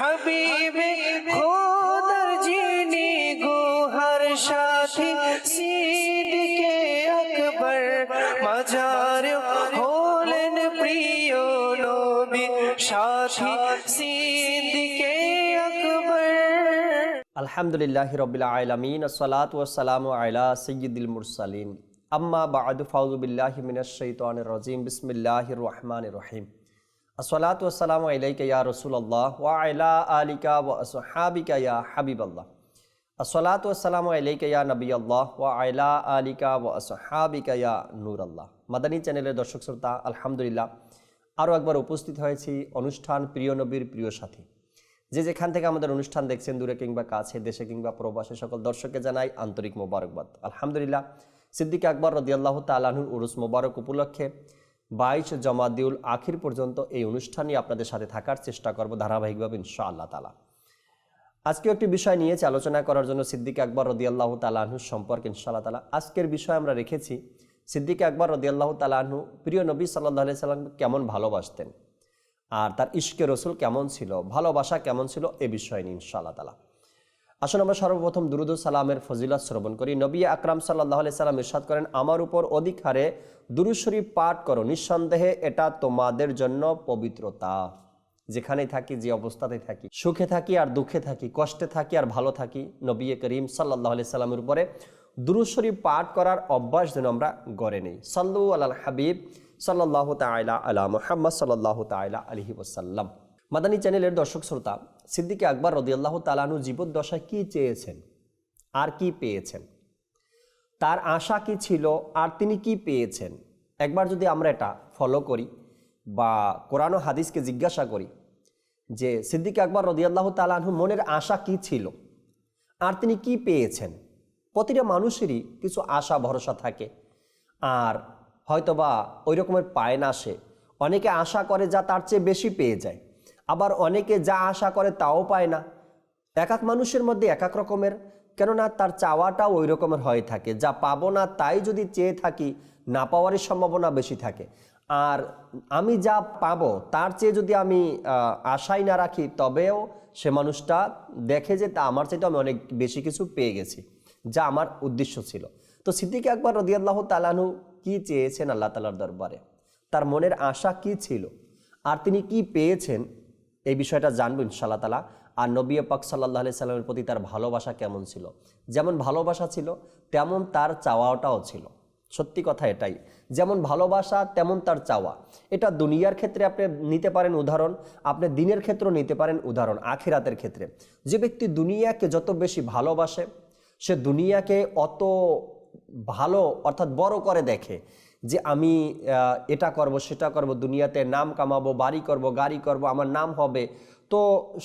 হাবিবে, খোদার যিনি গুহার সাথী, সিদ্দিকে আকবর মাজার হলেন প্রিয় নবী সাথী, সিদ্দিকে আকবর। আলহামদুলিল্লাহ রবিল আলমিন সালাত ওসালাম আলা সৈয়দুল মুরসালিন। আম্মা বাদ ফাউজুবিল্লাহ মিনাশাইতান রাজিম। বিসমিল্লাহ রহমান রহিম। আসসালাত ওসালাম আলাইকা ইয়া রসুল্লাহ ওয়া আলা আলিকা ওয়া আসহাবিকা ইয়া হাবিবাল্লাহ। আসসালাত ওসালাম আলাইকা নবী আল্লাহ ওয়া আলা আলিকা ওয়া আসহাবিকা নূর আল্লাহ মাদানী চ্যানেলের দর্শক শ্রোতা, আলহামদুলিল্লাহ আরও একবার উপস্থিত হয়েছি অনুষ্ঠান প্রিয় নবীর প্রিয় সাথী। যে যেখান থেকে আমাদের অনুষ্ঠান দেখছেন, দূরে কিংবা কাছে, দেশে কিংবা প্রবাসে, সকল দর্শককে জানাই আন্তরিক মোবারকবাদ। আলহামদুলিল্লাহ, সিদ্দিক আকবর রদিয়াল্লাহ তালাহুর উরুস মোবারক উপলক্ষে বাইশ জমাদিউল আখির পর্যন্ত এই অনুষ্ঠানই আপনাদের সাথে থাকার চেষ্টা করব ধারাবাহিকভাবে ইনশা আল্লাহ তালা আজকে একটি বিষয় নিয়েছি আলোচনা করার জন্য সিদ্দিক আকবর রদিয়াল্লাহ তালাহুর সম্পর্কে, ইনশাআল্লাহ তালা আজকের বিষয় আমরা রেখেছি। সিদ্দিক আকবর রদিয়াল্লাহ তালাহু প্রিয় নবী সাল্লাহ সাল্লাম কেমন ভালোবাসতেন? আর তার ইশকে রসুল কেমন ছিল? ভালোবাসা কেমন ছিল? এ বিষয় নিয়ে, ইনশাআল্লাহ তালা আসুন আমরা সর্বপ্রথম দুরুদ সালামের ফজিলত শ্রবণ করি। নবী আকরাম সাল্লাহ সাল্লাম ইরশাদ করেন, আমার উপর অধিক হারে দুরুদ শরীফ পাঠ করো। নিঃসন্দেহে এটা তোমাদের জন্য পবিত্রতা। যেখানেই থাকি, যে অবস্থাতেই থাকি, সুখে থাকি আর দুঃখে থাকি, কষ্টে থাকি আর ভালো থাকি, নবী করিম সাল্লাহ আলি সাল্লামের উপরে দুরুদ শরীফ পাঠ করার অভ্যাস যেন আমরা গড়ে নেই। সাল্লু আল হাবিব সাল্লাহ তাইলা আলা মোহাম্মদ সাল্লাহ তাইলা আলহি ওসাল্লাম মাদানী চ্যানেলের দর্শক শ্রোতা, সিদ্দিকে আকবর রদিয়াল্লাহ তালানু জীবদ্দশায় কি চেয়েছেন? আর কি পেয়েছেন? তার আশা কি ছিল? আর তিনি কি পেয়েছেন? একবার যদি আমরা এটা ফলো করি বা কোরআন হাদিসকে জিজ্ঞাসা করি যে সিদ্দিক আকবর রদিয়াল্লাহ তালাহু মনের আশা কি ছিল? আর তিনি কি পেয়েছেন? প্রতিটা মানুষেরই কিছু আশা, ভরসা থাকে। আর হয়তোবা ওই রকমের পায় না সে। অনেকে আশা করে যা তার চেয়ে বেশি পেয়ে যায়। আবার অনেকে যা আশা করে তাও পায় না। এক এক মানুষের মধ্যে এক এক রকমের, কেননা তার চাওয়াটাও ওই রকমের হয়ে থাকে। যা পাবো না তাই যদি চেয়ে থাকি, না পাওয়ারই সম্ভাবনা বেশি থাকে। আর আমি যা পাবো, তার চেয়ে যদি আমি আশাই না রাখি, তবেও সে মানুষটা দেখে যে তা আমার চাইতে আমি অনেক বেশি কিছু পেয়ে গেছি, যা আমার উদ্দেশ্য ছিল। তো সিদ্দিক আকবর রদিয়াল্লাহ তালানু কি চেয়েছেন আল্লাহ তালার দরবারে? তার মনের আশা কি ছিল? আর তিনি কি পেয়েছেন? এই বিষয়টা জানব ইনশাল্লাহ তালা আর নবী পাক সাল্লাহ আলি সাল্লামের প্রতি তার ভালোবাসা কেমন ছিল? যেমন ভালোবাসা ছিল, তেমন তার চাওয়াটাও ছিল। সত্যি কথা এটাই। যেমন ভালোবাসা, তেমন তার চাওয়া। এটা দুনিয়ার ক্ষেত্রে আপনি নিতে পারেন উদাহরণ, আপনি দিনের ক্ষেত্রেও নিতে পারেন উদাহরণ, আখিরাতের ক্ষেত্রে। যে ব্যক্তি দুনিয়াকে যত বেশি ভালোবাসে, সে দুনিয়াকে অত ভালো, অর্থাৎ বড় করে দেখে। যে আমি এটা করব, সেটা করব, দুনিয়াতে নাম কামাবো, বাড়ি করব, গাড়ি করব, আমার নাম হবে। তো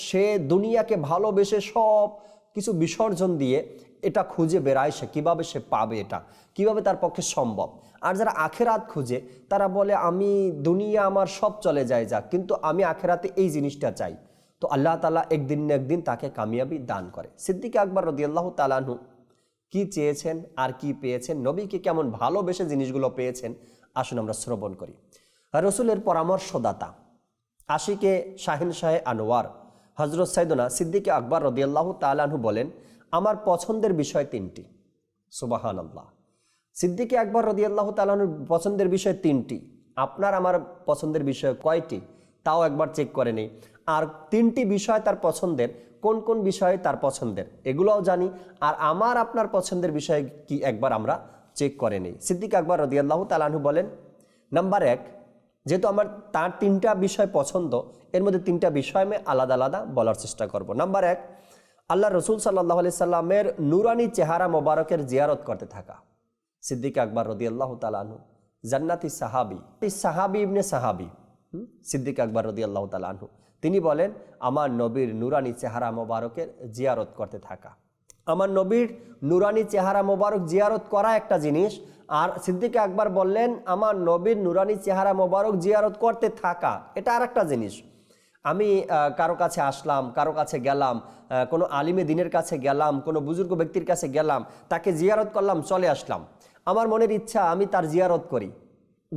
সে দুনিয়াকে ভালোবেসে সব কিছু বিসর্জন দিয়ে এটা খুঁজে বেড়ায় সে, কীভাবে সে পাবে এটা? কীভাবে তার পক্ষে সম্ভব? আর যারা আখেরাত খুঁজে, তারা বলে, আমি দুনিয়া আমার সব চলে যায় যাক, কিন্তু আমি আখেরাতে এই জিনিসটা চাই। তো আল্লাহ তালা একদিন না একদিন তাকে কামিয়াবি দান করে। সিদ্দিক আকবর রদিয়াল্লাহ তালানহু কি চেয়েছেন আর কি পেয়েছেন? নবীকে কেমন ভালোবেসে জিনিসগুলো পেয়েছেন? আসুন আমরা শ্রবণ করি। রসুলের পরামর্শদাতা আশিকে শাহিন শাহে আনোয়ার হজরত সাইদনা সিদ্দিকে আকবর রদিয়াল্লাহ তালাহু বলেন, আমার পছন্দের বিষয় তিনটি। সুবাহান আল্লাহ সিদ্দিকে আকবর রদিয়াল্লাহ তালাহুর পছন্দের বিষয় তিনটি। আপনার আমার পছন্দের বিষয় কয়টি? তাও একবার চেক করে নেই। আর তিনটি বিষয় তার পছন্দের, কোন কোন বিষয় তার পছন্দের, এগুলোও জানি। আর আমার আপনার পছন্দের বিষয় কি একবার আমরা চেক করে নেই। সিদ্দিক আকবর রদিয়াল্লাহ তালাহু বলেন, নাম্বার এক, যেহেতু আমার তার তিনটা বিষয় পছন্দ, এর মধ্যে তিনটা বিষয় আমি আলাদা আলাদা বলার চেষ্টা করব। নাম্বার এক আল্লাহ রসুল সাল্লাহ আলি সাল্লামের নুরানি চেহারা মোবারকের জিয়ারত করতে থাকা। সিদ্দিক আকবর রদি আল্লাহ তালাহু জান্নাতি সাহাবি। সাহাবি ইবনে সাহাবি? সিদ্দিক আকবর রদি আল্লাহ তালাহু তিনি বলেন, আমার নবীর নুরানি চেহারা মোবারকের জিয়ারত করতে থাকা। আমার নবীর নুরানি চেহারা মোবারক জিয়ারত করা একটা জিনিস। আর সিদ্দিক আকবর বললেন, আমার নবীর নুরানি চেহারা মোবারক জিয়ারত করতে থাকা, এটা আর একটা জিনিস। আমি কারও কাছে আসলাম, কারও কাছে গেলাম কোনো আলিমে দিনের কাছে গেলাম, কোনো বুজুর্গ ব্যক্তির কাছে গেলাম, তাকে জিয়ারত করলাম, চলে আসলাম। আমার মনের ইচ্ছা, আমি তার জিয়ারত করি।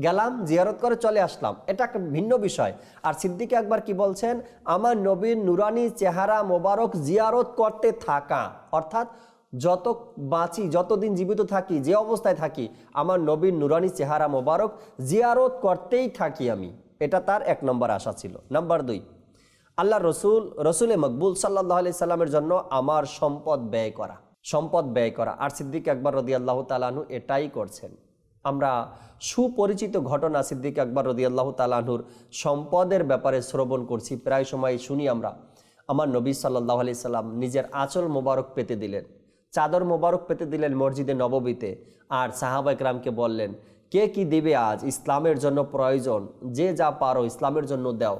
গেলাম, জিয়ারত করে চলে আসলাম। এটা একটা ভিন্ন বিষয়। আর সিদ্দিকে একবার কি বলছেন? আমার নবীর নুরানি চেহারা মোবারক জিয়ারত করতে থাকা। অর্থাৎ যত বাঁচি, যতদিন জীবিত থাকি, যে অবস্থায় থাকি, আমার নবীর নুরানি চেহারা মোবারক জিয়ারত করতেই থাকি আমি। এটা তার এক নম্বর আশা ছিল। নাম্বার দুই, আল্লাহ রসুল, রসুলে মকবুল সাল্লাহ আলি সাল্লামের জন্য আমার সম্পদ ব্যয় করা। সম্পদ ব্যয় করা। আর সিদ্দিক একবার রদি আল্লাহ তালাহু এটাই করছেন। আমরা সুপরিচিত ঘটনা সিদ্দিক আকবর রদি আল্লাহ তালাহুর সম্পদের ব্যাপারে শ্রবণ করছি। প্রায় সময় শুনি আমরা, আমার নবী সাল্লাহ আলি সাল্লাম নিজের আঁচল মোবারক পেতে দিলেন, চাদর মোবারক পেতে দিলেন মসজিদে নববীতে আর সাহাবা একরামকে বললেন, কে কি দেবে আজ? ইসলামের জন্য প্রয়োজন, যে যা পারো ইসলামের জন্য দাও।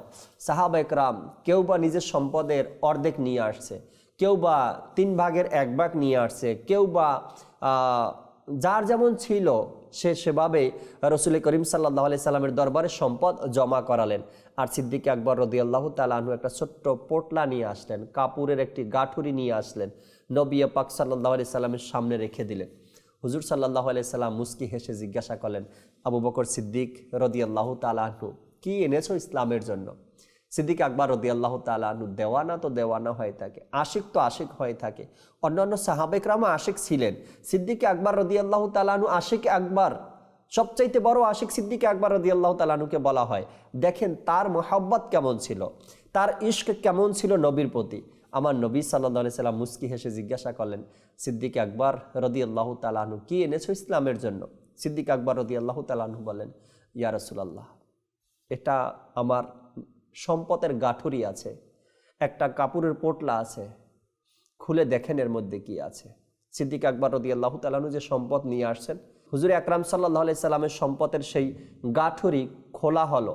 সাহাবা একরাম কেউ বা নিজের সম্পদের অর্ধেক নিয়ে আসছে, কেউ বা তিন ভাগের এক ভাগ নিয়ে আসছে, কেউ বা যার যেমন ছিল সে সেভাবে রসুল করিম সাল্লাহ আলি সাল্লামের দরবারে সম্পদ জমা করালেন। আর সিদ্দিক আকবর রদি আল্লাহ তালাহু একটা ছোট্ট পোটলা নিয়ে আসলেন কাপুরের একটি গাঠুরি নিয়ে আসলেন, নবী পাক সাল্লাহ আলি সাল্লামের সামনে রেখে দিলেন। হুজুর সাল্লাহ আলি সাল্লাম মুস্কি হেসে জিজ্ঞাসা করলেন, আবু বকর সিদ্দিক রদি আল্লাহ তালাহু কি এনেছো ইসলামের জন্য? সিদ্দিক আকবর রদি আল্লাহ তালাহু দেওয়ানা তো দেওয়ানা হয়ে থাকে, আশিক তো আশিক হয়ে থাকে। অন্যান্য সাহাবেকরামও আশিক ছিলেন। সিদ্দিক আকবর রদি আল্লাহ তালাহু আশিক আকবর, সবচাইতে বড় আশিক সিদ্দিক আকবর রদি আল্লাহ তালাহুকে বলা হয়। দেখেন তার মোহাব্বত কেমন ছিল, তার ইশক কেমন ছিল নবীর প্রতি। আমার নবী সাল্লাহ সাল্লাম মুস্কি হেসে জিজ্ঞাসা করলেন, সিদ্দিক আকবর রদি আল্লাহ তালাহু কি এনেছো ইসলামের জন্য? সিদ্দিক আকবর রদি আল্লাহ তালাহু বলেন, ইয়া রসুলাল্লাহ, এটা আমার সম্পদের গাঠুরি আছে, একটা কাপুরের পোটলা আছে, খুলে দেখেন এর মধ্যে কি আছে। সিদ্দিক আকবর রদি আল্লাহ তালানু যে সম্পদ নিয়ে আসছেন, হুজুর আকরাম সাল্লাহ আলি সাল্লামের সম্পদের সেই গাঠুরি খোলা হলো।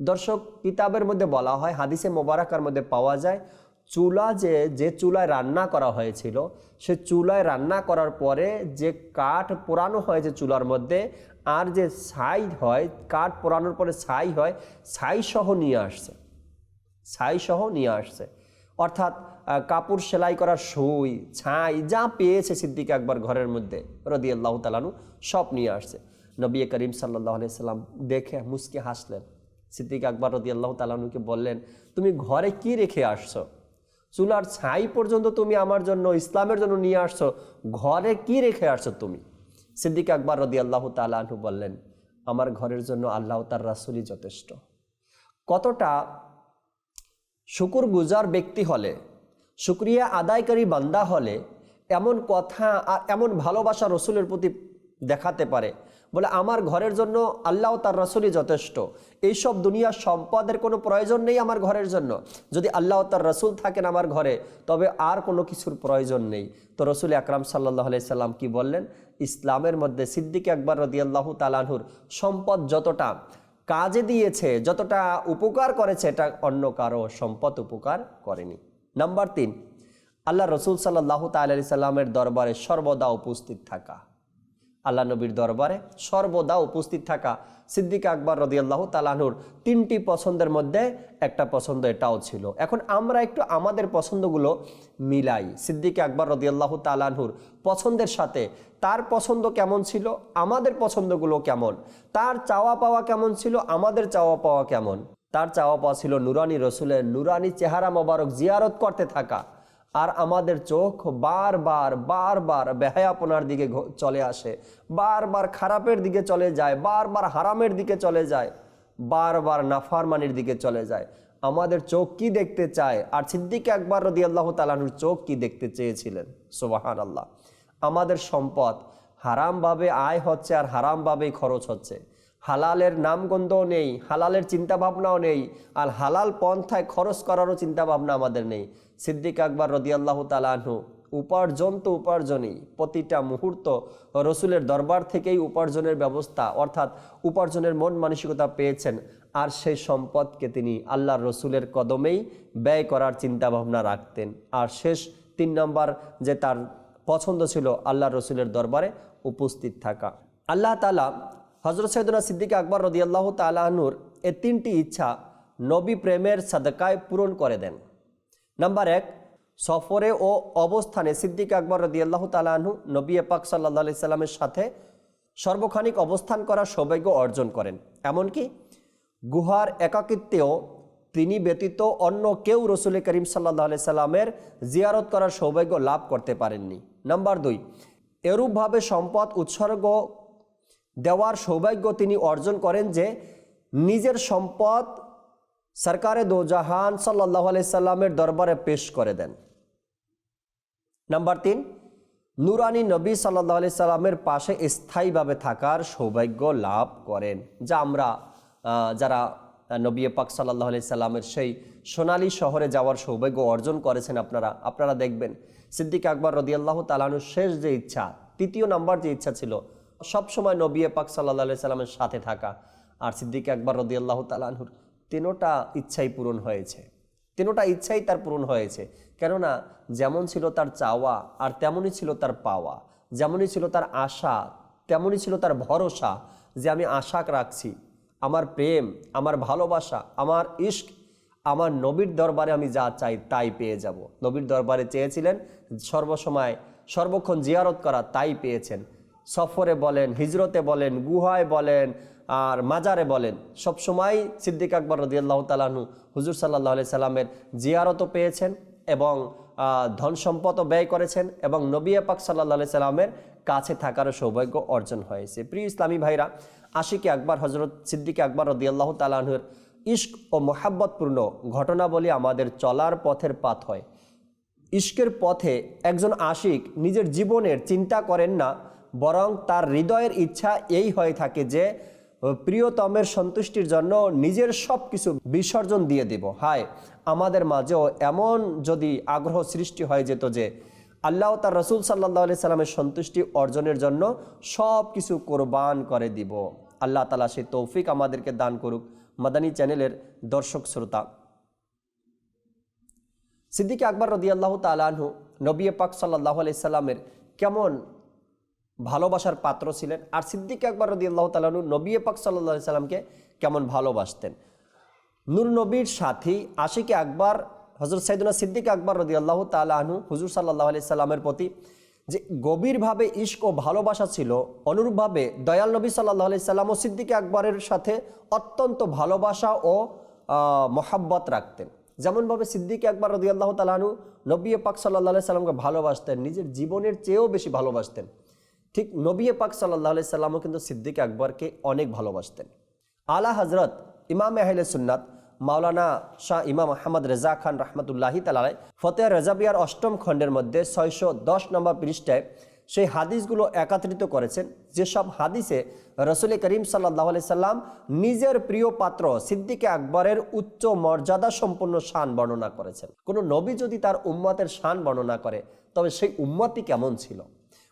দর্শক, কিতাবের মধ্যে বলা হয়, হাদিসে মোবারকার মধ্যে পাওয়া যায় চুলা যে যে চুলায় রান্না করা হয়েছিল, সে চুলায় রান্না করার পরে যে কাঠ পোড়ানো হয়েছে চুলার মধ্যে, আর যে ছাই হয়, কাঠ পোড়ানোর পরে ছাই হয়, ছাই সহ নিয়ে আসছে। ছাই সহ নিয়ে আসছে। অর্থাৎ কাপড় সেলাই করার সুই, ছাই, যা পেয়েছে সিদ্দিক একবার ঘরের মধ্যে রদি আল্লাহ তালানু সব নিয়ে আসছে। নবী করিম সাল্লাহ সাল্লাম দেখে মুসকে হাসলেন। সিদ্দিক আকবর রদি আল্লাহ তালানুকে বললেন, তুমি ঘরে কি রেখে আসছো? চুলার ছাই পর্যন্ত তুমি আমার জন্য, ইসলামের জন্য নিয়ে আসছো। ঘরে কি রেখে আসছো তুমি? সিদ্দিক আকবর রদি আল্লাহ তালাহু বললেন, আমার ঘরের জন্য আল্লাহ তার রাসুলই যথেষ্ট। কতটা শুকুর গুজার ব্যক্তি হলে, শুক্রিয়া আদায়কারী বান্দা হলে, এমন কথা আর এমন ভালোবাসা রসুলের প্রতি দেখাতে পারে বলে, আমার ঘরের জন্য আল্লাহ তার রসুলই যথেষ্ট। এইসব দুনিয়ার সম্পদের কোনো প্রয়োজন নেই আমার ঘরের জন্য। যদি আল্লাহ তার রসুল থাকেন আমার ঘরে, তবে আর কোনো কিছুর প্রয়োজন নেই। তো রসুল আকরাম সাল্লাহ সাল্লাম কি বললেন? ইসলামের মধ্যে সিদ্দিক আকবর রদিয়াল্লাহ তালানহুর সম্পদ যতটা কাজে দিয়েছে, যতটা উপকার করেছে, এটা অন্য কারও সম্পদ উপকার করেনি। নাম্বার তিন আল্লাহ রসুল সাল্লাহ তালি সাল্লামের দরবারে সর্বদা উপস্থিত থাকা। আল্লাহ নবীর দরবারে সর্বদা উপস্থিত থাকা সিদ্দিক আকবর রদিয়াল্লাহ তালাহুর তিনটি পছন্দের মধ্যে একটা পছন্দ এটাও ছিল। এখন আমরা একটু আমাদের পছন্দগুলো মিলাই। সিদ্দিক আকবর রদিয়াল্লাহ তালাহুর পছন্দের সাথে তার পছন্দ কেমন ছিল, আমাদের পছন্দগুলো কেমন, তার চাওয়া পাওয়া কেমন ছিল, আমাদের চাওয়া পাওয়া কেমন, তার চাওয়া পাওয়া ছিল নুরানি রসুলের নুরানি চেহারা মোবারক জিয়ারত করতে থাকা। আর আমাদের চোখ বারবার বারবার বেহায়াপনার দিকে চলে আসে। বারবার খারাপের দিকে চলে যায়, বারবার হারামের দিকে চলে যায়, বারবার নাফারমানির দিকে চলে যায়। আমাদের চোখ কি দেখতে চায়? আর সিদ্দিক একবার রদি আল্লাহ তালানুর চোখ কি দেখতে চেয়েছিলেন? সোবাহান আল্লাহ আমাদের সম্পদ হারামভাবে আয় হচ্ছে আর হারামভাবেই খরচ হচ্ছে। হালালের নামগন্ধও নেই, হালালের চিন্তা ভাবনাও নেই, আর হালাল পন্থায় খরচ করারও চিন্তা ভাবনা আমাদের নেই। সিদ্দিক আকবর রদিয়াল্লাহ তালাহু উপার্জন তো উপার্জনই, প্রতিটা মুহূর্ত রসুলের দরবার থেকেই উপার্জনের ব্যবস্থা, অর্থাৎ উপার্জনের মন মানসিকতা পেয়েছেন, আর সেই সম্পদকে তিনি আল্লাহর রসুলের কদমেই ব্যয় করার চিন্তা ভাবনা রাখতেন। আর শেষ তিন নম্বর, যে তার পছন্দ ছিল আল্লাহ রসুলের দরবারে উপস্থিত থাকা। আল্লাহ তালা হজরত সৈদুল্লাহ সিদ্দিক আকবর রদিয়াল্লাহ তালাহনুর এ তিনটি ইচ্ছা নবী প্রেমের সাদকায় পূরণ করে দেন। নাম্বার এক, সফরে ও অবস্থানে সিদ্দিক আকবর রদিয়াল্লাহ তালাহু নবী পাক সাল্লাহ আলি সাল্লামের সাথে সর্বক্ষণিক অবস্থান করার সৌভাগ্য অর্জন করেন। এমনকি গুহার একাকিত্বেও তিনি ব্যতীত অন্য কেউ রসুল করিম সাল্লাহ সাল্লামের জিয়ারত করার সৌভাগ্য লাভ করতে পারেননি। নাম্বার দুই, এরূপভাবে সম্পদ, উৎসর্গ দেওয়ার সৌভাগ্য তিনি অর্জন করেন যে নিজের সম্পদ সরকারে দোজাহান সাল্লাহ সাল্লামের দরবারে পেশ করে দেন। নাম্বার তিন, নুরানি নবী সাল্লাহ আলি সাল্লামের পাশে স্থায়ীভাবে থাকার সৌভাগ্য লাভ করেন, যা আমরা যারা নবী পাক সাল্লাহ আলি সাল্লামের সেই সোনালী শহরে যাওয়ার সৌভাগ্য অর্জন করেছেন আপনারা আপনারা দেখবেন। সিদ্দিক আকবর রদিয়াল্লাহ তালানুর শেষ যে ইচ্ছা, তৃতীয় নাম্বার যে ইচ্ছা ছিল সবসময় নবী পাক সাল্লাহ আলি সাল্লামের সাথে থাকা। আর সিদ্দিক আকবর রদিয়াল্লাহ তালাহুর তিনোটা ইচ্ছাই পূরণ হয়েছে। তিনোটা ইচ্ছাই তার পূরণ হয়েছে। কেননা যেমন ছিল তার চাওয়া আর তেমনই ছিল তার পাওয়া। যেমনই ছিল তার আশা, তেমনই ছিল তার ভরসা যে আমি আশা রাখছি। আমার প্রেম, আমার ভালোবাসা, আমার ইশক, আমার নবীর দরবারে আমি যা চাই তাই পেয়ে যাব। নবীর দরবারে চেয়েছিলেন সর্বসময় সর্বক্ষণ জিয়ারত করা তাই পেয়েছেন। সফরে বলেন, হিজরতে বলেন, গুহায় বলেন, আর মাজারে বলেন। সবসময় সিদ্দিক আকবর রদিয়াল্লাহ তালাহু হুজুর সাল্লাহ আলি সাল্লামের জিয়ারতও পেয়েছেন এবং ধন সম্পদও ব্যয় করেছেন এবং নবী পাক সাল্লাহ আলি সাল্লামের কাছে থাকারও সৌভাগ্য অর্জন হয়েছে। প্রিয় ইসলামী ভাইরা, আশিকে আকবর হজরত সিদ্দিক আকবর রদিয়াল্লাহ তালাহুর ইস্ক ও মোহাব্বতপূর্ণ ঘটনাবলী আমাদের চলার পথের পাথ হয়। ইস্কের পথে একজন আশিক নিজের জীবনের চিন্তা করেন না বরং তার হৃদয়ের ইচ্ছা এই হয়ে থাকে যে, প্রিয়তমের সন্তুষ্টির জন্য নিজের সব কিছু বিসর্জন দিয়ে দেব। হায়, আমাদের মাঝেও এমন যদি আগ্রহ সৃষ্টি হয়ে যেত যে, আল্লাহ তার রসুল সাল্লাহ আলি সাল্লামের সন্তুষ্টি অর্জনের জন্য সব কিছু কোরবান করে দিব। আল্লাহ তালা সেই তৌফিক আমাদেরকে দান করুক। মাদানী চ্যানেলের দর্শক শ্রোতা। সিদ্দিক আকবর রদিয়াল্লাহ তালাহু নবী পাক সাল্লাহ আলাইসাল্লামের কেমন ভালোবাসার পাত্র ছিলেন। আর সিদ্দিক আকবর রদিয়াল্লাহ তালাহু নবী পাক সাল্লাহ সাল্লামকে কেমন ভালোবাসতেন? নূর নবীর সাথী আশিকে আকবর হজরত সাইদুল্লাহ সিদ্দিক আকবর রদিয়াল্লাহ তালাহু হুজুর সাল্লাহ আলি সাল্লামের প্রতি যে গভীরভাবে ইশক ও ভালোবাসা ছিল, অনুরূপভাবে দয়াল নবী সাল্লাহ আলি সাল্লাম ও সিদ্দিক আকবরের সাথে অত্যন্ত ভালোবাসা ও মহাব্বত রাখতেন। যেমনভাবে সিদ্দিক আকবর রদিয়াল্লাহ তালাহু নবী পাক সাল্লাহ সাল্লামকে ভালোবাসতেন, নিজের জীবনের চেয়েও বেশি ভালোবাসতেন। ঠিক নবী পাক সাল্লাহ সাল্লামও কিন্তু সিদ্দিক আকবরকে অনেক ভালোবাসতেন। আলা হজরত ইমাম আহলে সুন্নাত মাওলানা শাহ ইমাম আহমদ রেজা খান রহমতুল্লাহি তালাই ফতেহ রেজাবিয়ার অষ্টম খণ্ডের মধ্যে ছয়শো দশ নম্বর পৃষ্ঠায় সেই হাদিসগুলো একত্রিত করেছেন। যেসব হাদিসে রসুল করিম সাল্লাহ সাল্লাম নিজের প্রিয় পাত্র সিদ্দিকে আকবরের উচ্চ মর্যাদা সম্পন্ন শান বর্ণনা করেছেন। কোনো নবী যদি তার উম্মতের শান বর্ণনা করে, তবে সেই উম্মতই কেমন ছিল?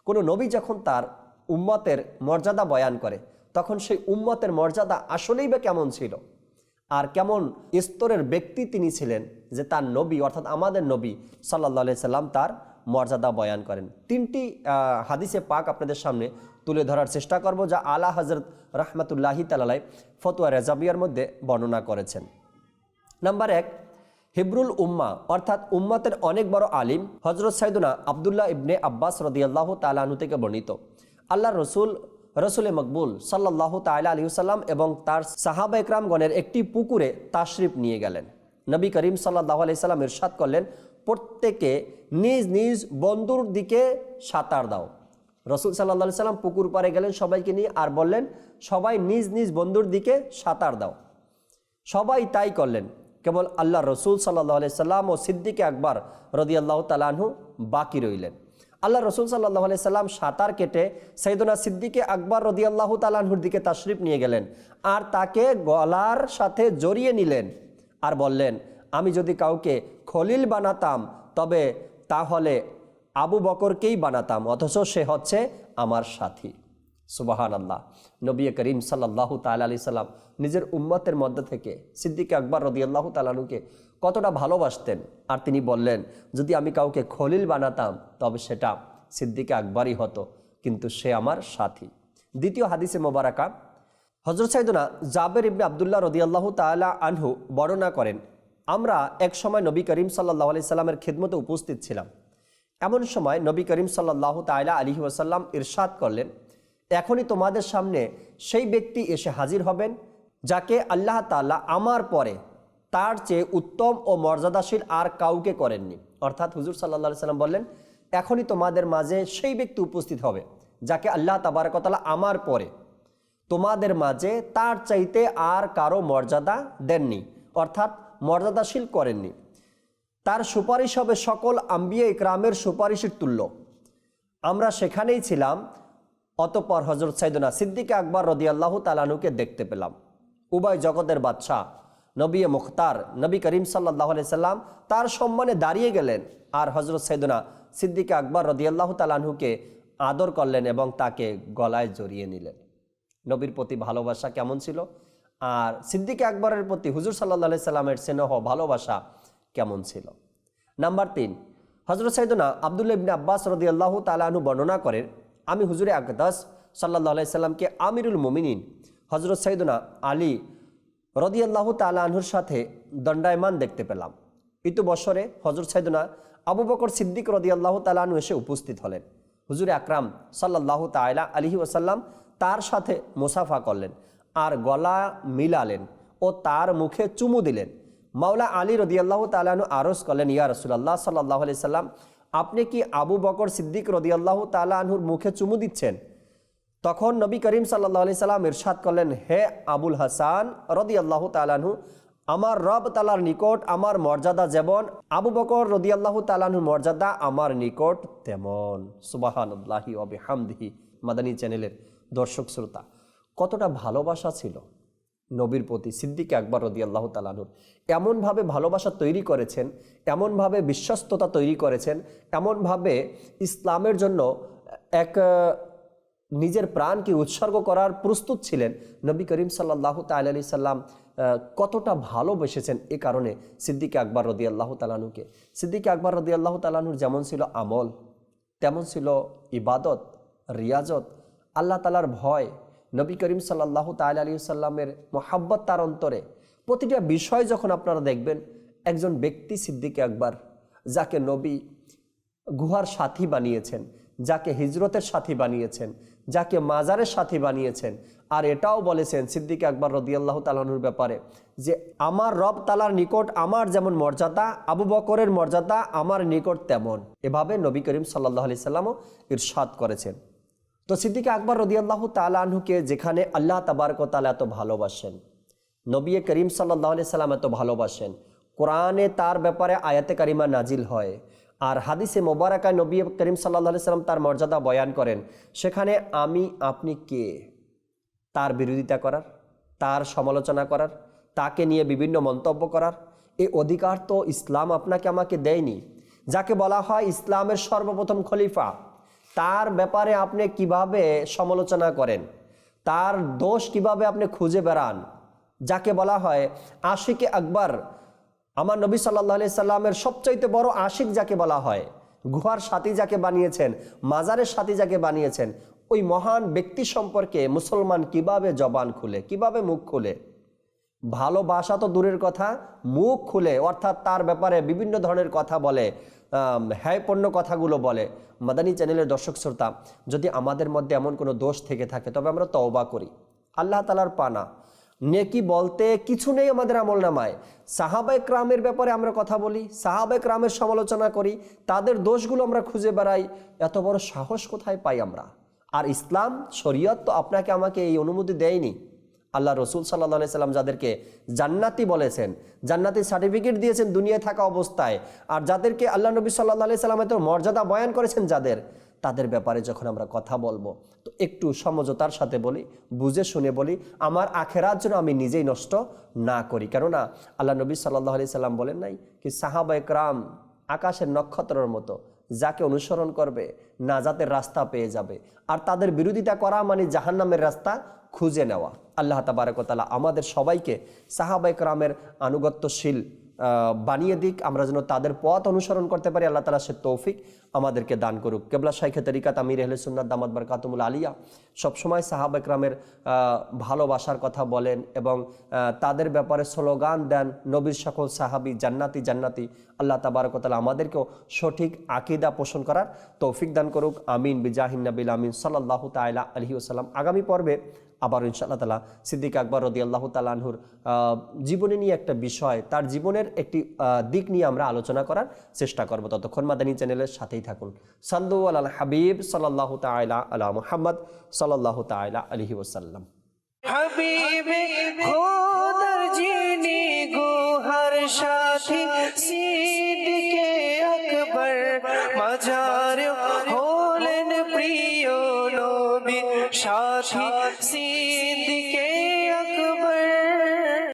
কোনো নবী যখন তার উম্মতের মর্যাদা বয়ান করে, তখন সেই উম্মতের মর্যাদা আসলেই বা কেমন ছিল? আর কেমন স্তরের ব্যক্তি তিনি ছিলেন যে তার নবী, অর্থাৎ আমাদের নবী সাল্লাহ সাল্লাম তার মর্যাদা বয়ান করেন। তিনটি হাদিসে পাক আপনাদের সামনে তুলে ধরার চেষ্টা করব যা আলা হজরত রহমতুল্লাহি তালাই ফতুয়া রেজাবিয়ার মধ্যে বর্ণনা করেছেন। নাম্বার এক হিব্রুল উম্মা, অর্থাৎ উম্মাতের অনেক বড় আলিম হজরত সাইদুনা আবদুল্লাহ ইবনে আব্বাস রদিয়াল্লাহ তালাহু থেকে বর্ণিত। আল্লাহ রসুল রসুল মকবুল সাল্লাহ তালা আলী সাল্লাম এবং তার সাহাবা একরামগণের একটি পুকুরে তাশরিফ নিয়ে গেলেন। নবী করিম সাল্লাহ আলি সাল্লাম ইরশাদ করলেন, প্রত্যেকে নিজ নিজ বন্ধুর দিকে সাঁতার দাও। রসুল সাল্লাহ সাল্লাম পুকুর পাড়ে গেলেন সবাইকে নিয়ে আর বললেন, সবাই নিজ নিজ বন্ধুর দিকে সাঁতার দাও। সবাই তাই করলেন। কেবল আল্লাহ রসুল সাল্লাহ আলি সাল্লাম ও সিদ্দিকে আকবর রদিয়াল্লাহ তালাহু বাকি রইলেন। আল্লাহ রসুল সাল্লাহ আলি সাল্লাম সাঁতার কেটে সৈদনা সিদ্দিকে আকবর রদিয়াল্লাহ তালাহুর দিকে তাশরিফ নিয়ে গেলেন আর তাকে গলার সাথে জড়িয়ে নিলেন আর বললেন, আমি যদি কাউকে খলিল বানাতাম, তবে তাহলে আবু বকরকেই বানাতাম, অথচ সে হচ্ছে আমার সাথী। সুবাহান আল্লাহ নবী করিম সাল্লাহ তাল আলি সাল্লাম নিজের উম্মতের মধ্যে থেকে সিদ্দিক আকবর রদিয়াল্লাহ তালানুকে কতটা ভালোবাসতেন আর তিনি বললেন, যদি আমি কাউকে খলিল বানাতাম, তবে সেটা সিদ্দিকে আকবরই হতো, কিন্তু সে আমার সাথী। দ্বিতীয় হাদিসে মোবারাকা হজরত সাইদুনা জাবের ইবনে আবদুল্লাহ রদিয়াল্লাহ তালা আনহু বর্ণনা করেন, আমরা এক সময় নবী করিম সাল্লাহ আলি সাল্লামের খেদমতে উপস্থিত ছিলাম। এমন সময় নবী করিম সাল্লাহ তাইলা আলী ওয়াসাল্লাম ইরশাদ করলেন এখনই তোমাদের সামনে সেই ব্যক্তি এসে হাজির হবেন, যাকে আল্লাহ তাআলা আমার পরে তার চেয়ে উত্তম ও মর্যাদাশীল আর কাউকে করেননি। অর্থাৎ হুজুর সাল্লাহ সাল্লাম বললেন, এখনই তোমাদের মাঝে সেই ব্যক্তি উপস্থিত হবে, যাকে আল্লাহ তাবারকতালা আমার পরে তোমাদের মাঝে তার চাইতে আর কারও মর্যাদা দেননি, অর্থাৎ মর্যাদাশীল করেননি। তার সুপারিশ হবে সকল আম্বিয়া ইকরামের সুপারিশের তুল্য। আমরা সেখানেই ছিলাম অতপর হজরত সাইদুনা সিদ্দিক আকবর রদিয়াল্লাহ তালানুকে দেখতে পেলাম। উভয় জগতের বাদশাহ, নবী মুখতার, নবী করিম সাল্লাহ সাল্লাম তার সম্মানে দাঁড়িয়ে গেলেন আর হজরত সাইদুনা সিদ্দিক আকবর রদিয়াল্লাহ তালানহুকে আদর করলেন এবং তাকে গলায় জড়িয়ে নিলেন। নবীর প্রতি ভালোবাসা কেমন ছিল? আর সিদ্দিক আকবরের প্রতি হুজুর সাল্লাহ সাল্লামের স্নেহ, ভালোবাসা কেমন ছিল? নাম্বার তিন হজরত সাইদুনা আবদুল্লা ইবনে আব্বাস রদি আল্লাহ তালাহু বর্ণনা করেন আমি হুজুরে আকদাস সাল্লাহ সাল্লামকে আমিরুল মুমিনিন হজরত সাইদুনা আলী রদি আল্লাহ তালাহুর সাথে দণ্ডায়মান দেখতে পেলাম। ইতু বছরে হজরত সাইদুনা আবু বকর সিদ্দিক রদি আল্লাহ তালাহু এসে উপস্থিত হলেন। হুজুরে আকরাম সাল্লাহ তাইলা আলহি ওসাল্লাম তার সাথে মুসাফা করলেন আর গলা মিলালেন ও তার মুখে চুমু দিলেন। মাওলা আলী রদিয়াল্লাহ তালানু আরস করলেন, ইয়া রসুল্লাহ সাল্লাহ আলি সাল্লাম আপনি কি আবু বকর সিদ্দিক রদিয়াল্লাহ তালাহুর মুখে চুমু দিচ্ছেন? তখন নবী করিম সাল্লাহ আলি সাল্লাম ইরশাদ করলেন, হে আবুল হাসান রদিয়াল্লাহ তালানহু আমার রব তালার নিকট আমার মর্যাদা যেমন, আবু বকর রদিয়াল্লাহ তালানহুর মর্যাদা আমার নিকট তেমন। সুবাহান্লাহি অবে হামদিহি মাদানী চ্যানেলের দর্শক শ্রোতা, কতটা ভালোবাসা ছিল। নবীর প্রতি সিদ্দিক আকবর রদি আল্লাহ তালানুর এমনভাবে ভালোবাসা তৈরি করেছেন, এমনভাবে বিশ্বস্ততা তৈরি করেছেন, এমনভাবে ইসলামের জন্য এক নিজের প্রাণকে উৎসর্গ করার প্রস্তুত ছিলেন। নবী করিম সাল্লাহ তাল সাল্লাম কতটা ভালোবেসেছেন এ কারণে সিদ্দিক আকবর রদি আল্লাহ তালানুকে সিদ্দিক আকবর রদি আল্লাহ তালানুর যেমন ছিল আমল, তেমন ছিল ইবাদত, রিয়াজত, আল্লাহ তালার ভয় নবী করিম সাল্লাহ তাল আলী সাল্লামের মোহাব্বত তার অন্তরে প্রতিটা বিষয় যখন আপনারা দেখবেন, একজন ব্যক্তি সিদ্দিক আকবর, যাকে নবী গুহার সাথী বানিয়েছেন, যাকে হিজরতের সাথী বানিয়েছেন, যাকে মাজারের সাথী বানিয়েছেন, আর এটাও বলেছেন সিদ্দিক আকবর রদিয়াল্লাহ তালানুর ব্যাপারে যে, আমার রব তালার নিকট আমার যেমন মর্যাদা, আবু বকরের মর্যাদা আমার নিকট তেমন। এভাবে নবী করিম সাল্লাহ আলি সাল্লামও ইরশাদ করেছেন। তো সিদ্দিক আকবর রদিয়াল্লাহ তালাহুকে যেখানে আল্লাহ তাবারক তালা এত ভালোবাসেন, নবী করিম সাল্লাহ সাল্লাম এত ভালোবাসেন, কোরআনে তার ব্যাপারে আয়াতে কারিমা নাজিল হয় আর হাদিসে মোবারকায় নবী করিম সাল্লাহ সাল্লাম তার মর্যাদা বয়ান করেন, সেখানে আমি, আপনি কে? তার বিরোধিতা করার, তার সমালোচনা করার, তাকে নিয়ে বিভিন্ন মন্তব্য করার, এ অধিকার তো ইসলাম আপনাকে আমাকে দেয়নি, যাকে বলা হয় ইসলামের সর্বপ্রথম খলিফা। তার ব্যাপারে আপনি কীভাবে সমালোচনা করেন? তার দোষ কীভাবে আপনি খুঁজে বেড়ান? যাকে বলা হয় আশিকে আকবর, আমার নবী সাল্লাহ সাল্লামের সবচাইতে বড় আশিক যাকে বলা হয়, গুহার সাথী যাকে বানিয়েছেন, মাজারের সাথী যাকে বানিয়েছেন, ওই মহান ব্যক্তি সম্পর্কে মুসলমান কীভাবে জবান খুলে, কীভাবে মুখ খুলে? ভালোবাসা তো দূরের কথা, মুখ খুলে, অর্থাৎ তার ব্যাপারে বিভিন্ন ধরনের কথা বলে। আম, হ্যায়পূর্ণ কথাগুলো বলে। মাদানী চ্যানেলের দর্শক শ্রোতা যদি আমাদের মধ্যে এমন কোনো দোষ থেকে থাকে তবে আমরা তওবা করি। আল্লাহ তালার পানা। নেকি বলতে কিছু নেই আমাদের আমল নামায়। সাহাবাই ক্রামের ব্যাপারে আমরা কথা বলি সাহাবাই ক্রামের সমালোচনা করি তাদের দোষগুলো আমরা খুঁজে বেড়াই। এত বড় সাহস কোথায় পাই আমরা? আর ইসলাম শরীয়ত তো আপনাকে আমাকে এই অনুমতি দেয়নি। আল্লাহ রসুল সাল্লাহ সাল্লাম যাদেরকে জান্নাতি বলেছেন, জান্নাতি সার্টিফিকেট দিয়েছেন দুনিয়ায় থাকা অবস্থায়, আর যাদেরকে আল্লাহ নবী সাল্লাহ সাল্লাম এত মর্যাদা বয়ান করেছেন যাদের, তাদের ব্যাপারে যখন আমরা কথা বলব, তো একটু সমঝোতার সাথে বলি, বুঝে শুনে বলি, আমার আখেরার জন্য আমি নিজেই নষ্ট না করি। কেননা আল্লাহ নবী সাল্লাহ আলি সাল্লাম বলেন নাই কি সাহাবা একরাম আকাশের নক্ষত্রর মতো যাকে অনুসরণ করবে, নাজাতের রাস্তা পেয়ে যাবে। আর তাদের বিরোধিতা করা মানে জাহান্নামের রাস্তা খুঁজে নেওয়া। আল্লাহ তাবারকতালা আমাদের সবাইকে সাহাবাইক রামের আনুগত্যশীল বানিয়ে দিক। আমরা যেন তাদের পথ অনুসরণ করতে পারি। আল্লাহ তালা সে তৌফিক আমাদেরকে দান করুক। কেবলা শাইখে তরিকাত আমির আহলে সুন্নাত দামাত বারকাতুমুল আলিয়া সবসময় সাহাব একরামের ভালোবাসার কথা বলেন এবং তাদের ব্যাপারে স্লোগান দেন, নবীর সকল সাহাবি জান্নাতি জান্নাতি, আল্লাহ তাবারকতালা আমাদেরকেও সঠিক আকিদা পোষণ করার তৌফিক দান করুক। আমিন, বিজাহিন নবিল আমিন সাল্লাহ তাইলা আলহি ওসাল্লাম আগামী পর্বে আবার ইনশাআল্লাহ তালা সিদ্দিক আকবর রদি আল্লাহ তালাহুর জীবনে নিয়ে একটা বিষয়, তার জীবনের একটি দিক নিয়ে আমরা আলোচনা করার চেষ্টা করব। ততক্ষণ মাদানী চ্যানেলের সাথেই থাকুন। সাল্লু আল হাবিব সাল্লাহ তাইলা আলা মুহাম্মদ সাল্লাহ তাইলা আলহি ওসাল্লাম হাবিবে, খোদার যিনি গুহার সাথী, সিদ্দিকে আকবর মাজার হলেন প্রিয় নবীর সাথী